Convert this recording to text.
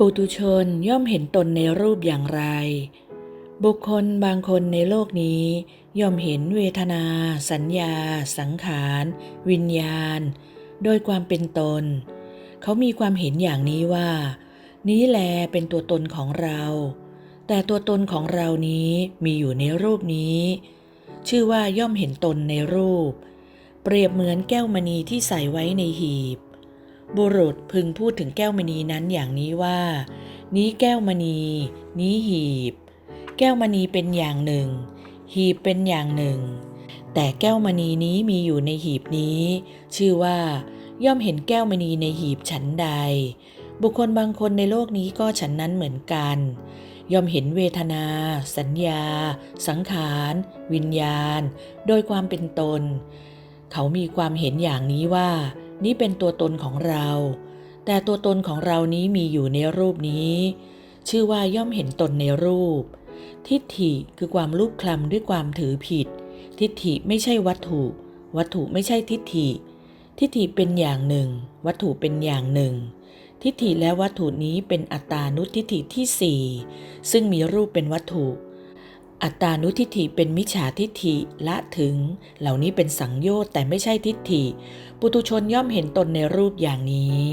ปุถุชนย่อมเห็นตนในรูปอย่างไร บุคคลบางคนในโลกนี้ ย่อมเห็นเวทนา สัญญา สังขาร วิญญาณ โดยความเป็นตน เขามีความเห็นอย่างนี้ว่า นี้แลเป็นตัวตนของเรา แต่ตัวตนของเรานี้มีอยู่ในรูปนี้ ชื่อว่าย่อมเห็นตนในรูป เปรียบเหมือนแก้วมณีที่ใส่ไว้ในหีบ บุรุษพึงพูดถึงแก้วมณีนั้นอย่างนี้ว่า นี้แก้วมณี นี้หีบ แก้วมณีเป็นอย่างหนึ่ง หีบเป็นอย่างหนึ่ง แต่แก้วมณีนี้มีอยู่ในหีบนี้ ชื่อว่า ย่อมเห็นแก้วมณีในหีบฉันใด บุคคลบางคนในโลกนี้ก็ฉันนั้นเหมือนกัน ย่อมเห็นเวทนา สัญญา สังขาร วิญญาณ โดยความเป็นตน เขามีความเห็นอย่างนี้ว่า นี้เป็นตัวตนของเรา แต่ตัวตนของเรานี้มีอยู่ในรูปนี้ ชื่อว่าย่อมเห็นตนในรูป ทิฏฐิคือความรูปคลำด้วยความถือผิด ทิฏฐิไม่ใช่วัตถุ วัตถุไม่ใช่ทิฏฐิ ทิฏฐิเป็นอย่างหนึ่ง วัตถุเป็นอย่างหนึ่ง ทิฏฐิและวัตถุนี้เป็นอัตตานุทิฏฐิที่สี่ซึ่งมีรูปเป็นวัตถุ อัตตานุทิฏฐิเป็นมิจฉาทิฏฐิละถึง เหล่านี้เป็นสังโยชน์แต่ไม่ใช่ทิฏฐิ ปุตุชนย่อมเห็นตนในรูปอย่างนี้